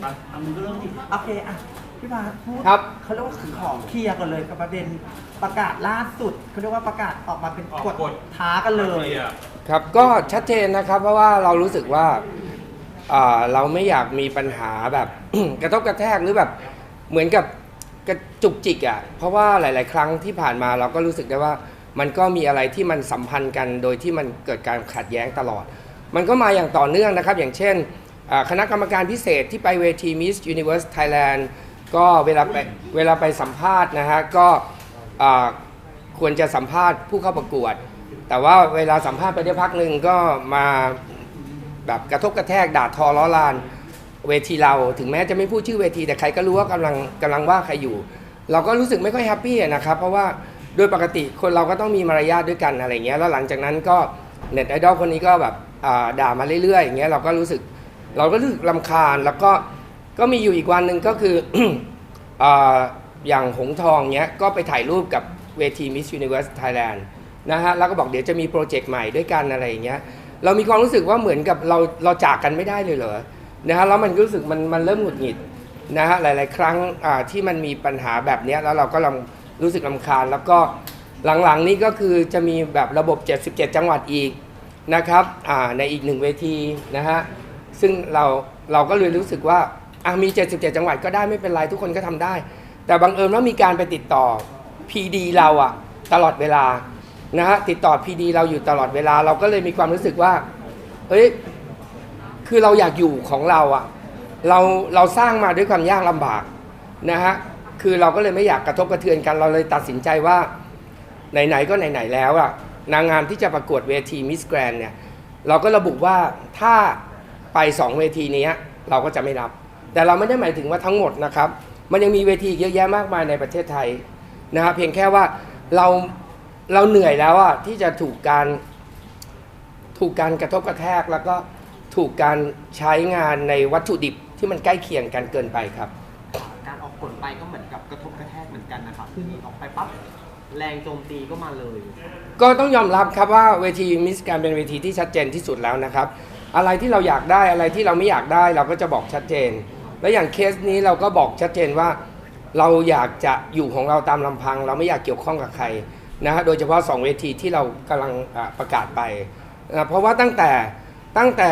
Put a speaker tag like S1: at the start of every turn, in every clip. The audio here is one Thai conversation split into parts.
S1: ไปอันนี้ก็เรื่องที่โอเคอะพี่บาสพูด
S2: ครับ
S1: เขาเรียกว่าขอเคลียร์กันเลยกับประเด็นประกาศล่าสุดเขาเรียกว่าประกาศออกมาเป็น
S3: ออก
S1: กฎ
S3: กฎ
S1: ท้ากันเลย
S2: ครับ ก็ชัดเจนนะครับ เพราะว่าเรารู้สึกว่าอ่าเราไม่อยากมีปัญหาแบบ กระทบกระแทกหรือแบบเหมือนกับกระจุกจิกอะ่ะเพราะว่าหลาย ๆ ครั้งที่ผ่านมาเราก็รู้สึกได้ว่า มันก็มีอะไรที่มันสัมพันธ์กันโดยที่มันเกิดการขัดแย้งตลอด มันก็มาอย่างต่อเนื่องนะครับ อย่างเช่นอ่า คณะกรรมการพิเศษที่ไปเวที Miss Universe Thailand ก็เวลาไปเวลาไปสัมภาษณ์นะฮะก็ควรจะสัมภาษณ์ผู้เข้าประกวด แต่ว่าเวลาสัมภาษณ์ไปได้พักหนึ่งก็มาแบบกระทบกระแทกด่าทอล้อลานเวทีเราถึงแม้จะไม่พูดชื่อเวที แต่ใครก็รู้ว่ากำลังกำลังว่าใครอยู่ เราก็รู้สึกไม่ค่อยแฮปปี้นะครับ เพราะว่าโดยปกติคนเราก็ต้องมีมารยาทด้วยกันอะไรเงี้ยแล้วหลังจากนั้นก็เน็ตไอดอลคนนี้ก็แบบด่ามาเรื่อยๆอย่างเงี้ยเราก็รู้สึก เราก็รู้สึกลำคาญแล้วก็ก็มีอยู่อีกวันหนึ่งก็คือ อาอย่างหงทองเนี้ยก็ไปถ่ายรูปกับเวที Miss Universe Thailand นะฮะแล้วก็บอกเดี๋ยวจะมีโปรเจกต์ใหม่ด้วยกันอะไรอย่างเงี้ยเรามีความรู้สึกว่าเหมือนกับเราเราจากกันไม่ได้เลยเหรอนะฮะแล้วมันรู้สึกมันมันเริ่มหงุดหงิดนะฮะหลาย ๆ ครั้งอ่าที่มันมีปัญหาแบบเนี้ยแล้วเราก็ลำรู้สึกลำคาญ แล้วก็หลัง ๆ นี้ก็คือจะมีแบบระบบ 77 จังหวัดอีกนะครับอ่าในอีกหนึ่งเวทีนะฮะ ซึ่งเราเราก็เลยรู้สึกว่าอะมี 77 จังหวัดก็ได้ไม่เป็นไรทุกคนก็ทำได้ แต่บังเอิญว่ามีการไปติดต่อ PD เราอะตลอดเวลานะฮะติดต่อ PD เราอยู่ตลอดเวลา เราก็เลยมีความรู้สึกว่าเฮ้ยคือเราอยากอยู่ของเราอะเราเราสร้างมาด้วยความยากลำบากนะฮะคือเราก็เลยไม่อยากกระทบกระเทือนกันเราเลยตัดสินใจว่า ไหนๆก็ไหนๆแล้วอะนางงามที่จะประกวดเวทีมิสแกรนเนี่ยเราก็ระบุว่าถ้า ไปสองเวทีเนี้ยเราก็จะไม่รับ แต่เราไม่ได้หมายถึงว่าทั้งหมดนะครับ มันยังมีเวทีอีกเยอะแยะมากมายในประเทศไทยนะครับเพียงแค่ว่าเราเราเหนื่อยแล้วอะที่จะถูกการถูกการกระทบกระแทกแล้วก็ถูกการใช้งานในวัตถุดิบที่มันใกล้เคียงกันเกินไปครับ
S4: การออกผลไปก็เหมือนกับกระทบกระแทกเหมือนกันนะครับคือออกไปปั๊บแรงโจมตีก็มาเลย
S2: ก็ต้องยอมรับครับว่าเวทีมิสการเป็นเวทีที่ชัดเจนที่สุดแล้วนะครับ อะไรที่เราอยากได้อะไรที่เราไม่อยากได้เราก็จะบอกชัดเจน และอย่างเคสนี้เราก็บอกชัดเจนว่า เราอยากจะอยู่ของเราตามลำพัง เราไม่อยากเกี่ยวข้องกับใครนะฮะโดยเฉพาะ 2 เวทีที่เรากำลังประกาศไปนะเพราะว่าตั้งแต่ตั้งแต่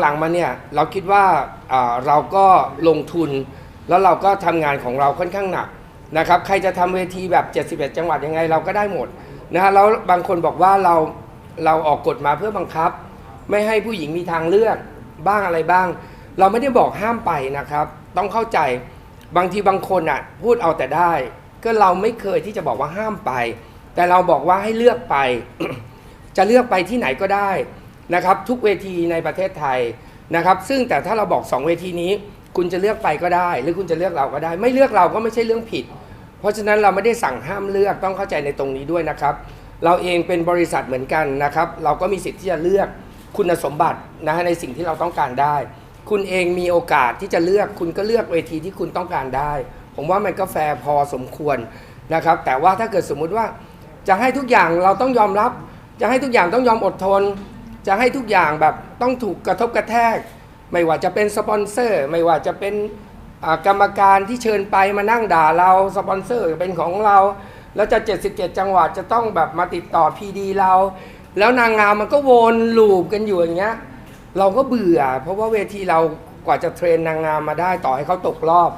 S2: หลังๆมาเนี่ยเราคิดว่าเราก็ลงทุน แล้วเราก็ทำงานของเราค่อนข้างหนักนะครับใครจะทำเวทีแบบ 71 จังหวัดยังไงเราก็ได้หมดนะฮะแล้วบางคนบอกว่าเราเราออกกฎมาเพื่อบังคับ ไม่ให้ผู้หญิงมีทางเลือกบ้างอะไรบ้าง เราไม่ได้บอกห้ามไปนะครับ ต้องเข้าใจบางทีบางคนอะพูดเอาแต่ได้ ก็เราไม่เคยที่จะบอกว่าห้ามไป แต่เราบอกว่าให้เลือกไป จะเลือกไปที่ไหนก็ได้นะครับ ทุกเวทีในประเทศไทยนะครับ ซึ่งแต่ถ้าเราบอก 2 เวทีนี้ คุณจะเลือกไปก็ได้ หรือคุณจะเลือกเราก็ได้ ไม่เลือกเราก็ไม่ใช่เรื่องผิด เพราะฉะนั้นเราไม่ได้สั่งห้ามเลือกต้องเข้าใจในตรงนี้ด้วยนะครับ เราเองเป็นบริษัทเหมือนกันนะครับ เราก็มีสิทธิ์ที่จะเลือก คุณสมบัตินะฮะในสิ่งที่เราต้องการได้ คุณเองมีโอกาสที่จะเลือกคุณก็เลือกเวทีที่คุณต้องการได้ ผมว่ามันก็แฟร์พอสมควรนะครับ แต่ว่าถ้าเกิดสมมุติว่าจะให้ทุกอย่างเราต้องยอมรับ จะให้ทุกอย่างต้องยอมอดทน จะให้ทุกอย่างแบบต้องถูกกระทบกระแทก ไม่ว่าจะเป็นสปอนเซอร์ ไม่ว่าจะเป็นกรรมการที่เชิญไปมานั่งด่าเราสปอนเซอร์เป็นของเรา แล้วจะ 77 จังหวัดจะต้องแบบมาติดต่อพีดีเรา แล้วนางงามมันก็วนลูปกันอยู่อย่างเงี้ย เราก็เบื่อ เพราะว่าเวทีเรากว่าจะเทรนนางงามมาได้ต่อให้เขาตกรอบ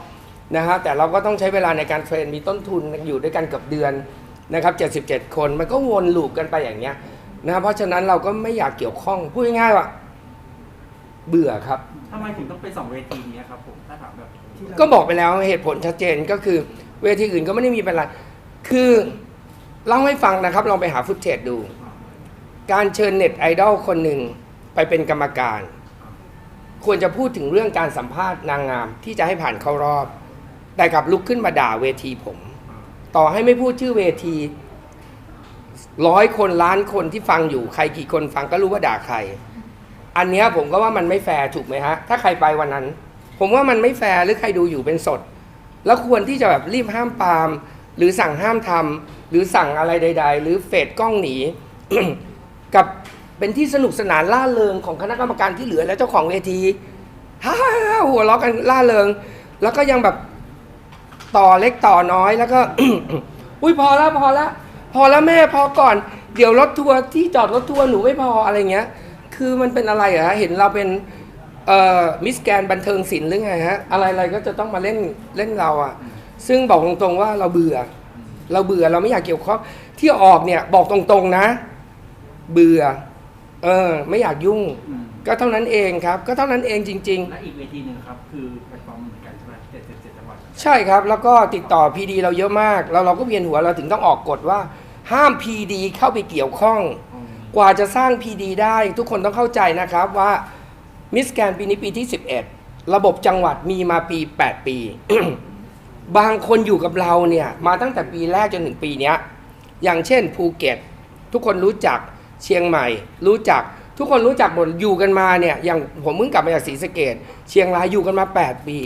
S2: นะฮะแต่เราก็ต้องใช้เวลาในการเทรนมีต้นทุนอยู่ด้วยกันเกับเดือนนะครับ 77 คนมันก็วนลูปกันไปอย่างเงี้ยนะเพราะฉะนั้นเราก็ไม่อยากเกี่ยวข้องพูดง่ายๆว่า เบื่อครับ
S1: ทำไมถึงต้องไปสองเวทีนี้ครับผมถ้าถามแบบที่เรา
S2: ก็บอกไปแล้วเหตุผลชัดเจนก็คือ เวทีอื่นก็ไม่ได้มีเป็นไรคือเล่าให้ฟังนะครับลองไปหาฟุตเทจดู การเชิญเน็ตไอดอลคนหนึ่งไปเป็นกรรมการ ควรจะพูดถึงเรื่องการสัมภาษณ์นางงามที่จะให้ผ่านเข้ารอบ แต่กลับลุกขึ้นมาด่าเวทีผม ต่อให้ไม่พูดชื่อเวทีร้อยคนล้านคนที่ฟังอยู่ใครกี่คนฟังก็รู้ว่าด่าใคร อันเนี้ยผมก็ว่ามันไม่แฟร์ถูกไหมฮะ ถ้าใครไปวันนั้น ผมว่ามันไม่แฟร์หรือใครดูอยู่เป็นสด แล้วควรที่จะแบบรีบห้ามปาม หรือสั่งห้ามทำหรือสั่งอะไรใด ๆ หรือเฟดกล้องหนี เป็นที่สนุกสนานล่าเริงของคณะกรรมการที่เหลือและเจ้าของเวทีฮ่าหัวเราะกันล่าเริง แล้วก็ยังแบบต่อเล็กต่อน้อยแล้วก็ อุ้ยพอแล้วพอแล้วพอแล้วแม่พอก่อน เดี๋ยวรถทัวร์ที่จอดรถทัวร์หนูไม่พออะไรเงี้ย คือมันเป็นอะไรเหรอฮะเห็นเราเป็นเอ่อมิสแกนบันเทิงศิลป์หรือไงฮะอะไรๆก็จะต้องมาเล่นเล่นเราอะซึ่งบอกตรงๆว่าเราเบื่อ เราเบื่อเราไม่อยากเกี่ยวข้องที่ออกเนี่ยบอกตรงๆนะ เบื่อ เออ ไม่อยากยุ่ง
S3: อืม
S2: ก็เท่านั้นเองครับ ก็เท่านั้นเองจริง
S3: และอีกเวทีหนึ่งครับ คือแพลตฟอร์มเหมือนกันใช่ไหมเจ็ดเจ็ดเจ็ดจังหวัด
S2: ๆ ใช่ครับ แล้วก็ติดต่อ PD เราเยอะมากแล้วเราก็เวียนหัวเราถึงต้องออกกฎว่า ห้าม PD เข้าไปเกี่ยวข้องกว่าจะสร้าง PD ได้ ทุกคนต้องเข้าใจนะครับว่ามิสแกนปีนี้ปีที่ 11 ระบบจังหวัดมีมาปี 8 ปี บางคนอยู่กับเราเนี่ย มาตั้งแต่ปีแรกจนถึงปีเนี้ยอย่างเช่นภูเก็ต ทุกคนรู้จัก เชียงใหม่ รู้จักทุกคนรู้จักหมดอยู่กันมาเนี่ยอย่างผมเพิ่งกลับมาจากศรีสะเกดเชียงรายอยู่กันมา 8 ปี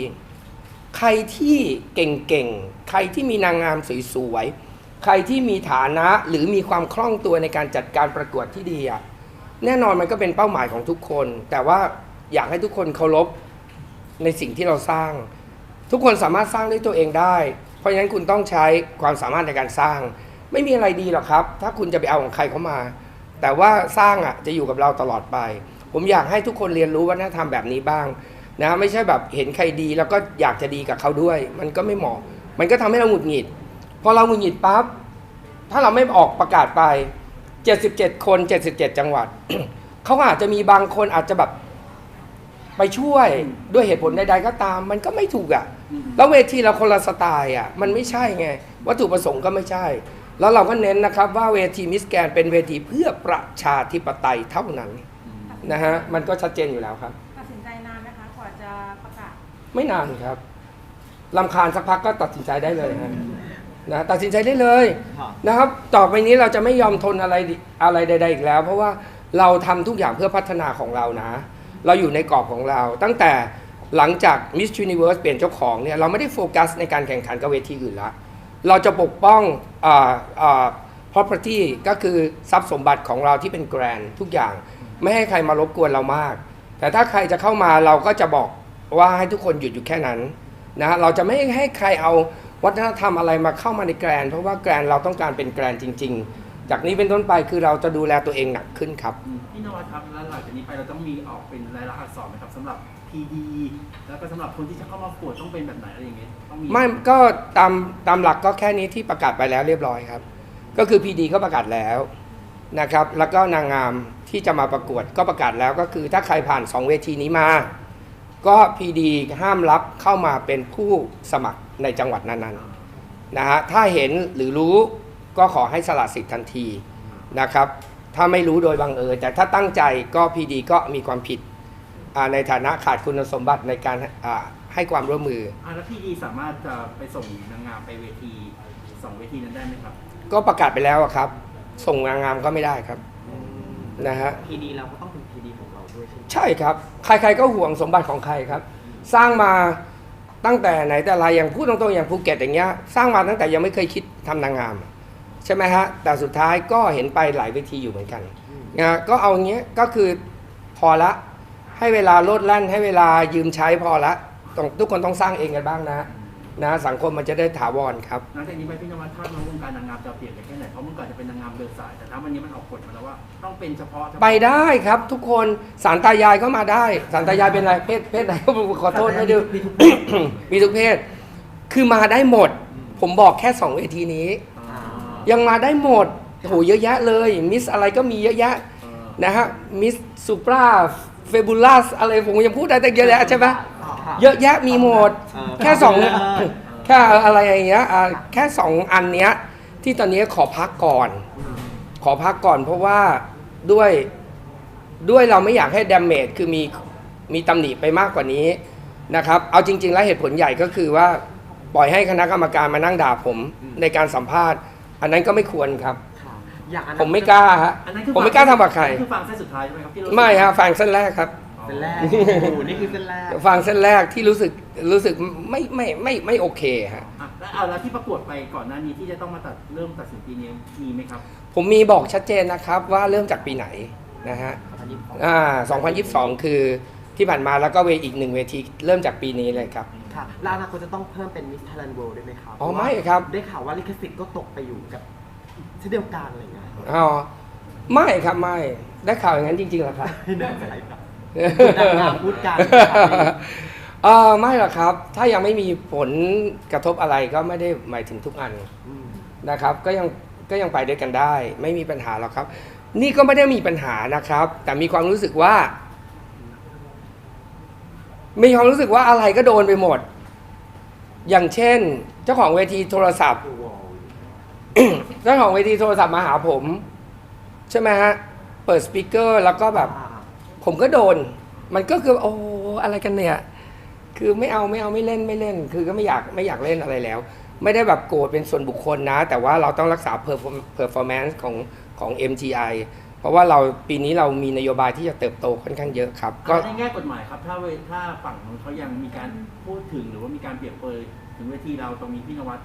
S2: ใครที่เก่งๆ ใครที่มีนางงามสวยๆ ใครที่มีฐานะหรือมีความคล่องตัวในการจัดการประกวดที่ดีอะแน่นอนมันก็เป็นเป้าหมายของทุกคน แต่ว่าอยากให้ทุกคนเคารพในสิ่งที่เราสร้าง ทุกคนสามารถสร้างด้วยตัวเองได้ เพราะฉะนั้นคุณต้องใช้ความสามารถในการสร้าง ไม่มีอะไรดีหรอกครับ ถ้าคุณจะไปเอาของใครเข้ามา แต่ว่าสร้างอะจะอยู่กับเราตลอดไป ผมอยากให้ทุกคนเรียนรู้วัฒนธรรมแบบนี้บ้างนะไม่ใช่แบบเห็นใครดีแล้วก็อยากจะดีกับเขาด้วย มันก็ไม่เหมาะ มันก็ทำให้เราหงุดหงิด พอเราหงุดหงิดปั๊บถ้าเราไม่ออกประกาศไป 77 คน 77 จังหวัด เขาอาจจะมีบางคนอาจจะแบบไปช่วยด้วยเหตุผลใดๆก็ตาม มันก็ไม่ถูกอะ แล้วเวทีเราคนละสไตล์อะ มันไม่ใช่ไง วัตถุประสงค์ก็ไม่ใช่ แล้วเราก็เน้นนะครับว่าเวทีมิสแกนเป็นเวทีเพื่อประชาธิปไตยเท่านั้นนะฮะมันก็ชัดเจนอยู่แล้วครับ
S5: ตัดสินใจนานไหมคะกว่าจะประกาศ
S2: ไม่นานครับลำคาญสักพักก็ตัดสินใจได้เลยฮะนะตัดสินใจได้เลย
S4: ค่ะ
S2: นะครับ ต่อไปนี้เราจะไม่ยอมทนอะไรดิอะไรใด ๆ อีกแล้ว เพราะว่าเราทำทุกอย่างเพื่อพัฒนาของเรานะ เราอยู่ในกรอบของเรา ตั้งแต่หลังจาก Miss Universe เปลี่ยนเจ้าของเนี่ยเราไม่ได้โฟกัสในการแข่งขันกับเวทีอื่นละ เราจะปกป้องอ่าอ่า property ก็คือทรัพย์สมบัติของเราที่เป็นแกรนทุกอย่าง ไม่ให้ใครมารบกวนเรามาก แต่ถ้าใครจะเข้ามาเราก็จะบอกว่าให้ทุกคนหยุดอยู่แค่นั้นนะเราจะไม่ให้ใครเอาวัฒนธรรมอะไรมาเข้ามาในแกรน เพราะว่าแกรนเราต้องการเป็นแกรนจริง ๆ จากนี้เป็นต้นไปคือเราจะดูแลตัวเองหนักขึ้นครับ
S3: พี่นวัดครับแล้วหลังจากนี้ไปเราต้องมีออกเป็นรายลักษณ์อักษรไหมครับสำหรับ PD แล้วก็สำหรับคนที่จะเข้ามาประกวดต้องเป็นแบบไหนอะไรอย่างเงี้ยต้องมี
S2: ไม่ก็ตามตามหลักก็แค่นี้ที่ประกาศไปแล้วเรียบร้อยครับ ก็คือ PD ก็ประกาศแล้วนะครับ แล้วก็นางงามที่จะมาประกวดก็ประกาศแล้วก็คือถ้าใครผ่าน 2 เวทีนี้มา ก็ PD ห้ามรับเข้ามาเป็นผู้สมัครในจังหวัดนั้นๆนะฮะถ้าเห็นหรือรู้ก็ขอให้สละสิทธิ์ทันทีนะครับ ถ้าไม่รู้โดยบังเอิญแต่ถ้าตั้งใจก็ PD ก็มีความผิด ในฐานะขาดคุณสมบัติในการอ่าให้ความร่วมมือ
S3: อะแล้ว PD สามารถจะไปส่งนางงามไปเวทีสองเวทีนั้นได้ไหมครับ
S2: ก็ประกาศไปแล้วอะครับ ส่งนางงามก็ไม่ได้ครับนะฮะ
S4: พีดีเราก็ต้องเป็นพีดีของเราด้วยใช่ไหม
S2: ใช่ครับ ใครๆก็ห่วงสมบัติของใครครับ สร้างมาตั้งแต่ไหนแต่ไรอย่างพูดตรงๆอย่างภูเก็ตอย่างเงี้ยสร้างมาตั้งแต่ยังไม่เคยคิดทำนางงาม ใช่ไหมฮะ แต่สุดท้ายก็เห็นไปหลายเวทีอยู่เหมือนกันนะฮะก็เอาอย่างเงี้ยก็คือพอละ ให้เวลาโลดแล่นให้เวลายืมใช้พอละต้องทุกคนต้องสร้างเองกันบ้างนะ นะสังคมมันจะได้ถาวรครับ
S3: หลังจากนี้ไปพี่นวัดคาดว่าวงการนางงามจะเปลี่ยนไปแค่ไหนเพราะเมื่อก่อนจะเป็นนางงามเดินสายแต่ถ้าวันนี้มันออกกฎมาแล้วว่าต้องเป็นเฉพาะเฉพาะ
S2: ไปได้ครับทุกคนสารตายายก็มาได้ สารตายายเป็นอะไรเพศเพศไหนขอโทษไม่ดู
S1: มีทุก
S2: มีทุกเพศ คือมาได้หมด ผมบอกแค่สองเวทีนี้
S3: อ่า
S2: ยังมาได้หมดโหเยอะแยะเลยมิสอะไรก็มีเยอะแยะ
S3: เออ
S2: นะฮะมิสซูปรา เฟบูลัสอะไรผมยังพูดได้แต่เยอะแยะใช่ไหมเยอะแยะมีหมด
S4: เออ
S2: แค่สอง
S4: เออ
S2: แค่อะไรอย่างเงี้ยอ่าแค่สองอันเนี้ย ที่ตอนนี้ขอพักก่อน ขอพักก่อนเพราะว่าด้วยด้วยเราไม่อยากให้ด a เมจคือมีมีตำหนิไปมากกว่านี้นะครับ เอาจริง ๆ แล้วเหตุผลใหญ่ก็คือว่าปล่อยให้คณะกรรมการมานั่งด่าผมในการสัมภาษณ์ อันนั้นก็ไม่ควรครับ
S4: ค่ะ อย่างอันนั้น
S2: ผมไม่กล้าฮะ
S3: อันนั้นคือ
S2: ผมไม่กล้าทำกับใคร
S3: อันนั้นคือฟังเส้นสุดท้ายใช่ไหมครับที่เรา
S2: ไม่ฮะฟังเส้นแรกครับ
S4: เส้นแรกโอ้โหนี่คือเส้นแรก
S2: ฟังเส้นแรกที่รู้สึกรู้สึกไม่ไม่ไม่ไม่โอเคฮะ
S3: อะแล้วเอาแล้วที่ประกวดไปก่อนหน้านี้ที่จะต้องมาตัดเริ่มตัดสินปีนี้มีไหมครับ
S2: ผมมีบอกชัดเจนนะครับว่าเริ่มจากปีไหนนะฮะ
S4: 2022
S2: อ่า2022 คือที่ผ่านมาแล้วก็เวอีกหนึ่งเวทีเริ่มจากปีนี้เลยครับ
S4: ค่ะแล้วอนาคตจะต้องเพิ่มเป็นมิส t ท a แลน d ์ o ด้วยไหมครับ
S2: อ๋อไม่ครับ
S4: ได้ข่าวว่าลิขสิทธิ์ก็ตกไปอยู่กับ เช่นเดียวกันอะไรอย่างเงี้ย
S2: อ๋อไม่ครับไม่ได้ข่าวอย่างนั้นจริงๆเหรอครับ
S4: ไม่น่าจะไรครับนางงามพูดกัน
S2: เออไม่หรอกครับ ถ้ายังไม่มีผลกระทบอะไรก็ไม่ได้หมายถึงทุกอัน
S4: อืม
S2: นะครับ ก็ยังก็ยังไปด้วยกันได้ ไม่มีปัญหาหรอกครับ นี่ก็ไม่ได้มีปัญหานะครับ แต่มีความรู้สึกว่า มีความรู้สึกว่าอะไรก็โดนไปหมด อย่างเช่น เจ้าของเวทีโทรศัพท์ เจ้าของเวทีโทรศัพท์มาหาผม ใช่ไหมฮะ เปิดสปีกเกอร์แล้วก็แบบ
S4: อ่า
S2: ผมก็โดน มันก็คือ โอ้อะไรกันเนี่ย คือไม่เอาไม่เอาไม่เล่นไม่เล่น คือก็ไม่อยากไม่อยากเล่นอะไรแล้ว ไม่ได้แบบโกรธเป็นส่วนบุคคลนะ แต่ว่าเราต้องรักษาเพอร์เพอร์ฟอร์แมนซ์ของของ MGI เพราะว่าเราปีนี้เรามีนโยบายที่จะเติบโตค่อนข้างเยอะครับ ก็
S3: ในแง่กฎหมายครับถ้าเวถ้าฝั่งนู้นเขายังมีการพูดถึงหรือว่ามีการเปรียบเปรยถึงเวทีเราตรงนี้พี่นวัด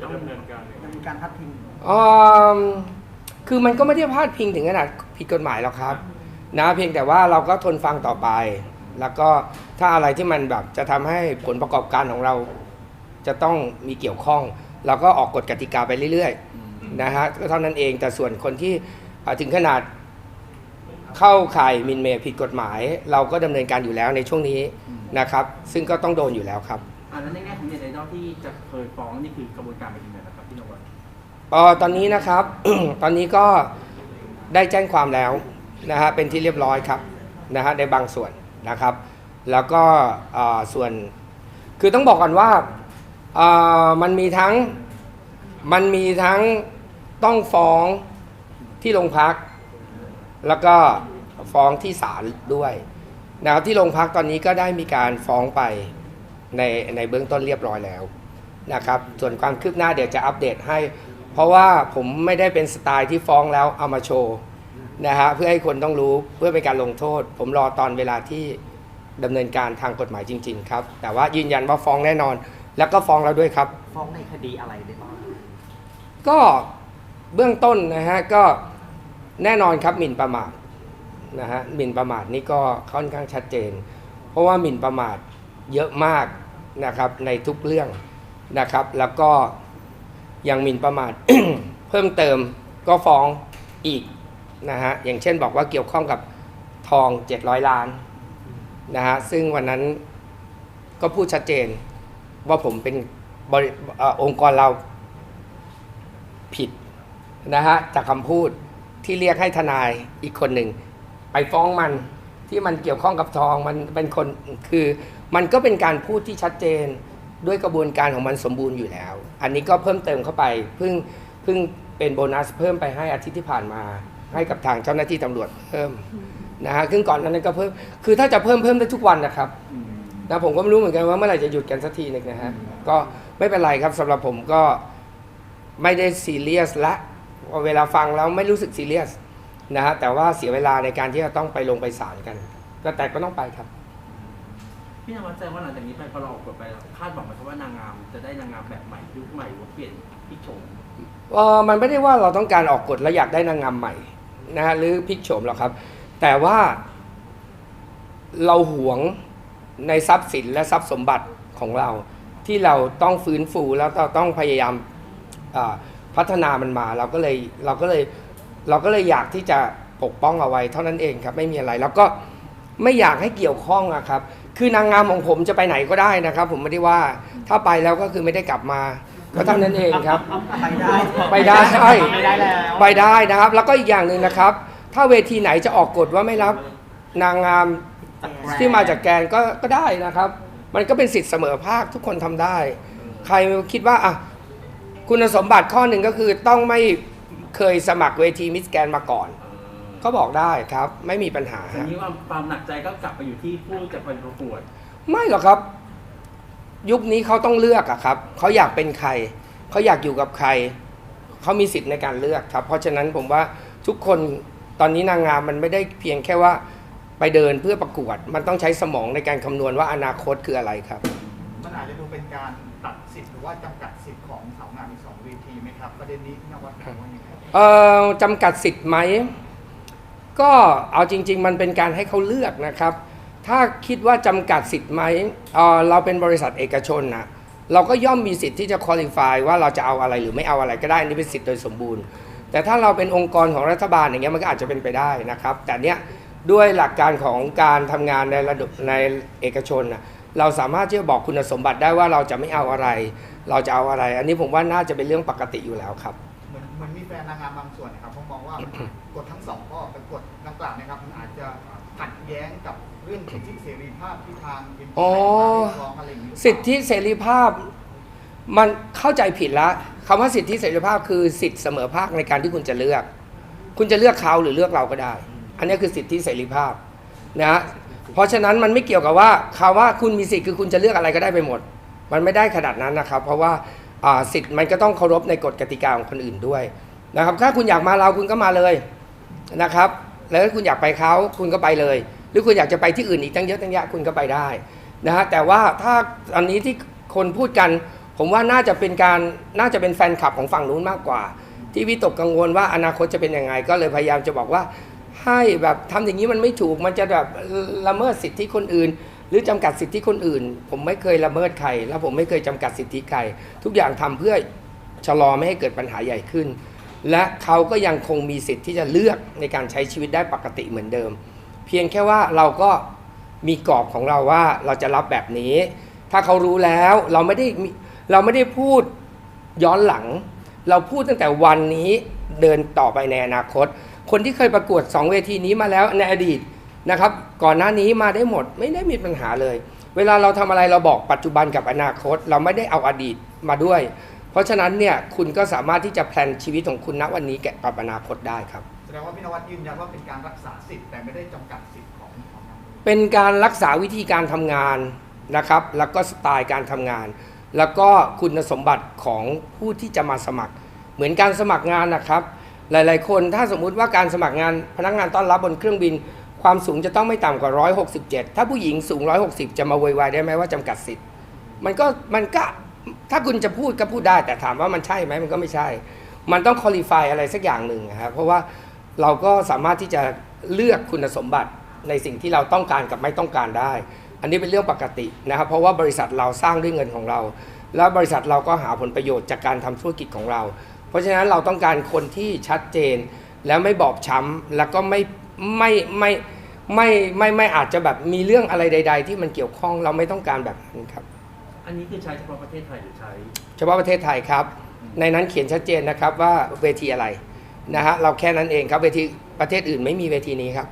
S3: จะต้องดำเนินการ
S1: จะมีการพัดพิง
S2: อืมคือมันก็ไม่ได้พาดพิงถึงขนาดผิดกฎหมายหรอกครับ นะเพียงแต่ว่าเราก็ทนฟังต่อไป แล้วก็ถ้าอะไรที่มันแบบจะทำให้ผลประกอบการของเรา จะต้องมีเกี่ยวข้อง เราก็ออกกฎกติกาไปเรื่อยๆนะฮะก็เท่านั้นเองแต่ส่วนคนที่อ่าถึงขนาดเข้าข่ายหมินเมย์ผิดกฎหมาย เราก็ดำเนินการอยู่แล้วในช่วงนี้นะครับ ซึ่งก็ต้องโดนอยู่แล้วครับ
S3: อ่าแล้วในแง่ของเน็ตไอดอลที่จะเคยฟ้องนี่คือกระบวนการไปถึงไหนแล้วครับพี่นวัด
S2: เออตอนนี้นะครับ ตอนนี้ก็ได้แจ้งความแล้วนะฮะเป็นที่เรียบร้อยครับนะฮะในบางส่วนนะครับ แล้วก็เอ่อส่วนคือต้องบอกก่อนว่าเอ่อมันมีทั้งมันมีทั้งต้องฟ้องที่โรงพัก แล้วก็ฟ้องที่ศาลด้วยนะครับที่โรงพักตอนนี้ก็ได้มีการฟ้องไป ในในเบื้องต้นเรียบร้อยแล้วนะครับ ส่วนความคืบหน้าเดี๋ยวจะอัปเดตให้ เพราะว่าผมไม่ได้เป็นสไตล์ที่ฟ้องแล้วเอามาโชว์นะฮะเพื่อให้คนต้องรู้เพื่อเป็นการลงโทษ ผมรอตอนเวลาที่ดำเนินการทางกฎหมายจริง ๆ ครับ แต่ว่ายืนยันว่าฟ้องแน่นอน แล้วก็ฟ้องเราด้วยครับ
S4: ฟ้องในคดีอะไรได้บ้าง
S2: ก็เบื้องต้นนะฮะก็แน่นอนครับหมิ่นประมาทนะฮะหมิ่นประมาทนี่ก็ค่อนข้างชัดเจน เพราะว่าหมิ่นประมาทเยอะมาก นะครับในทุกเรื่องนะครับ แล้วก็ย่างหมิ่นประมาทเพิ่มเติมก็ฟ้องอีกนะฮะอย่างเช่นบอกว่าเกี่ยวข้องกับทอง 700 ล้านนะฮะซึ่งวันนั้นก็พูดชัดเจนว่าผมเป็นบริอองค์กรเราผิดนะฮะจากคำพูดที่เรียกให้ทนายอีกคนหนึ่ง ไปฟ้องมันที่มันเกี่ยวข้องกับทองมันเป็นคนคือ มันก็เป็นการพูดที่ชัดเจนด้วยกระบวนการของมันสมบูรณ์อยู่แล้ว อันนี้ก็เพิ่มเติมเข้าไปเพิ่งเพิ่งเป็นโบนัสเพิ่มไปให้อาทิตย์ที่ผ่านมา ให้กับทางเจ้าหน้าที่ตำรวจเพิ่มนะฮะซึ่งก่อนนั้นก็เพิ่มคือถ้าจะเพิ่มเพิ่มได้ทุกวันนะครับนะผมก็ไม่รู้เหมือนกันว่าเมื่อไหร่จะหยุดกันสักทีหนึงนะฮะก็ไม่เป็นไรครับสำหรับผมก็ไม่ได้ซีเรียสละเวลาฟังแล้วไม่รู้สึกซีเรียสนะฮะแต่ว่าเสียเวลาในการที่จะต้องไปลงไปศาลกัน ก็แต่ก็ต้องไปครับ
S3: พี่นวัดแจ้งว่าหลังจากนี้ไปพอเราออกกฎไปแล้วคาดหวังไหมครับว่านางงามจะได้นางงามแบบใหม่ยุคใหม่หรือว่าเปลี่ยนพิกโฉม
S2: เออมันไม่ได้ว่าเราต้องการออกกฎแล้วอยากได้นางงามใหม่นะฮะหรือพลิกโฉมหรอกครับ แต่ว่าเราหวงในทรัพย์สินและทรัพย์สมบัติของเรา ที่เราต้องฟื้นฟูแล้วเราต้องพยายามพัฒนามันมาเราก็เลยเราก็เลยเราก็เลยอยากที่จะปกป้องเอาไว้เท่านั้นเองครับไม่มีอะไร แล้วก็ไม่อยากให้เกี่ยวข้องอะครับ คือนางงามของผมจะไปไหนก็ได้นะครับ ผมไม่ได้ว่าถ้าไปแล้วก็คือไม่ได้กลับมาก็เท่านั้นเองครับ
S1: ไปได้
S2: ไปได้
S4: ไม่ได้แล้ว
S2: ไปได้นะครับ แล้วก็อีกอย่างหนึ่งนะครับ ถ้าเวทีไหนจะออกกฎว่าไม่รับนางงามที่มาจากแกนก็ก็ได้นะครับ มันก็เป็นสิทธิ์เสมอภาคทุกคนทำได้ ใครคิดว่าอะคุณสมบัติข้อหนึ่งก็คือต้องไม่เคยสมัครเวทีมิสแกนมาก่อน ก็บอกได้ครับไม่มีปัญหา
S3: ทีนี้ว่าความหนักใจก็กลับไปอยู่ที่ผู้จะไปประกวด
S2: ไม่หรอกครับ ยุคนี้เขาต้องเลือกอะครับเขาอยากเป็นใครเขาอยากอยู่กับใครเขามีสิทธิ์ในการเลือกครับ เพราะฉะนั้นผมว่าทุกคนตอนนี้นางงามมันไม่ได้เพียงแค่ว่าไปเดินเพื่อประกวด มันต้องใช้สมองในการคำนวณว่าอนาคตคืออะไรครับ
S6: มันอาจจะดูเป็นการตัดสิทธิ์หรือว่าจำกัดสิทธิ์ของสาวงามอีกสองเวทีไหมครับประเด็นนี้พี่นวัดมองว่ายังไงครับ
S2: เอ่อจำกัดสิทธิ์ไหม ก็เอาจริง ๆ มันเป็นการให้เขาเลือกนะครับ ถ้าคิดว่าจำกัดสิทธิ์ไหมเอ่อเราเป็นบริษัทเอกชนนะเราก็ย่อมมีสิทธิ์ที่จะคุริฟายว่าเราจะเอาอะไรหรือไม่เอาอะไรก็ได้นี่เป็นสิทธิ์โดยสมบูรณ์ แต่ถ้าเราเป็นองค์กรของรัฐบาลอย่างเงี้ยมันก็อาจจะเป็นไปได้นะครับ แต่เนี้ยด้วยหลักการของการทำงานในระดับในเอกชนนะเราสามารถที่จะบอกคุณสมบัติได้ว่าเราจะไม่เอาอะไร เราจะเอาอะไร อันนี้ผมว่าน่าจะเป็นเรื่องปกติอยู่แล้วครับ
S6: เหมือนเหมือนมีแฟนนางงามบางส่วนนะครับเขามองว่า กฎทั้งสอง เรื่องสิทธิเสรีภาพที่ทาง MP
S2: อ๋อ
S6: เรียกร้องอะไรอย่างนี้หรือเปล่า
S2: สิทธิเสรีภาพมันเข้าใจผิดแล้วคำว่าสิทธิเสรีภาพคือสิทธิเสมอภาคในการที่คุณจะเลือก คุณจะเลือกเขาหรือเลือกเราก็ได้ อันนี้คือสิทธิเสรีภาพนะฮะเพราะฉะนั้นมันไม่เกี่ยวกับว่าคำว่าคุณมีสิทธิ์คือคุณจะเลือกอะไรก็ได้ไปหมด มันไม่ได้ขนาดนั้นนะครับ เพราะว่าอ่าสิทธิ์มันก็ต้องเคารพในกฎกติกาของคนอื่นด้วยนะครับ ถ้าคุณอยากมาเราคุณก็มาเลยนะครับ แล้วถ้าคุณอยากไปเขาคุณก็ไปเลยห รือคุณอยากจะไปที่อื่นอีกตั้งเยอะตั้งแยะคุณก็ไปได้นะฮะแต่ว่าถ้าอันนี้ที่คนพูดกัน ผมว่าน่าจะเป็นการน่าจะเป็นแฟนคลับของฝั่งนู้นมากกว่า ที่วิตกกังวลว่าอนาคตจะเป็นยังไง ก็เลยพยายามจะบอกว่า ให้แบบทำอย่างนี้มันไม่ถูกมันจะแบบละเมิดสิทธิคนอื่น หรือจำกัดสิทธิคนอื่น ผมไม่เคยละเมิดใคร แล้วผมไม่เคยจำกัดสิทธิใคร ทุกอย่างทำเพื่อชะลอไม่ให้เกิดปัญหาใหญ่ขึ้น และเขาก็ยังคงมีสิทธิ์ที่จะเลือกในการใช้ชีวิตได้ปกติเหมือนเดิม เพียงแค่ว่าเราก็มีกรอบของเราว่าเราจะรับแบบนี้ ถ้าเขารู้แล้วเราไม่ได้เราไม่ได้พูดย้อนหลัง เราพูดตั้งแต่วันนี้เดินต่อไปในอนาคต คนที่เคยประกวด 2 เวทีนี้มาแล้วในอดีตนะครับ ก่อนหน้านี้มาได้หมดไม่ได้มีปัญหาเลย เวลาเราทำอะไรเราบอกปัจจุบันกับอนาคต เราไม่ได้เอาอดีตมาด้วย เพราะฉะนั้นเนี่ยคุณก็สามารถที่จะแพลนชีวิตของคุณณวันนี้แกะกับอนาคตได้ครับ
S6: ดงว่าพี่นวัดยืนยันว่าเป็นการรักษาสิทธิ์แต่ไม่ได้จำกัดสิทธิ์ของของนางาม
S2: เป็นการรักษาวิธีการทำงานนะครับ แล้วก็สไตล์การทำงาน แล้วก็คุณสมบัติของผู้ที่จะมาสมัคร เหมือนการสมัครงานนะครับ หลายๆ คนถ้าสมมุติว่าการสมัครงานพนักงานต้อนรับบนเครื่องบิน ความสูงจะต้องไม่ต่ำกว่า 167 ถ้าผู้หญิงสูง 160 จะมาโวยวายได้ไหมว่าจำกัดสิทธิ์ มันก็มันก็ถ้าคุณจะพูดก็พูดได้ แต่ถามว่ามันใช่ไหมมันก็ไม่ใช่ มันต้องคุริฟายอะไรสักอย่างหนึ่งนะครับเพราะว่า เราก็สามารถที่จะเลือกคุณสมบัติในสิ่งที่เราต้องการกับไม่ต้องการได้ อันนี้เป็นเรื่องปกตินะครับ เพราะว่าบริษัทเราสร้างด้วยเงินของเรา แล้วบริษัทเราก็หาผลประโยชน์จากการทำธุรกิจของเรา เพราะฉะนั้นเราต้องการคนที่ชัดเจน แล้วไม่บอบช้ำแล้วก็ไม่ไม่ไม่ไม่ไม่ไม่อาจจะแบบมีเรื่องอะไรใด ๆ ที่มันเกี่ยวข้องเราไม่ต้องการแบบนั้นครับ
S3: อันนี้คือใช้เฉพาะประเทศไทยหรือใช้
S2: เฉพาะประเทศไทยครับ ในนั้นเขียนชัดเจนนะครับว่าเวทีอะไร นะฮะเราแค่นั้นเองครับเวทีประเทศอื่นไม่มีเวทีนี้ครับ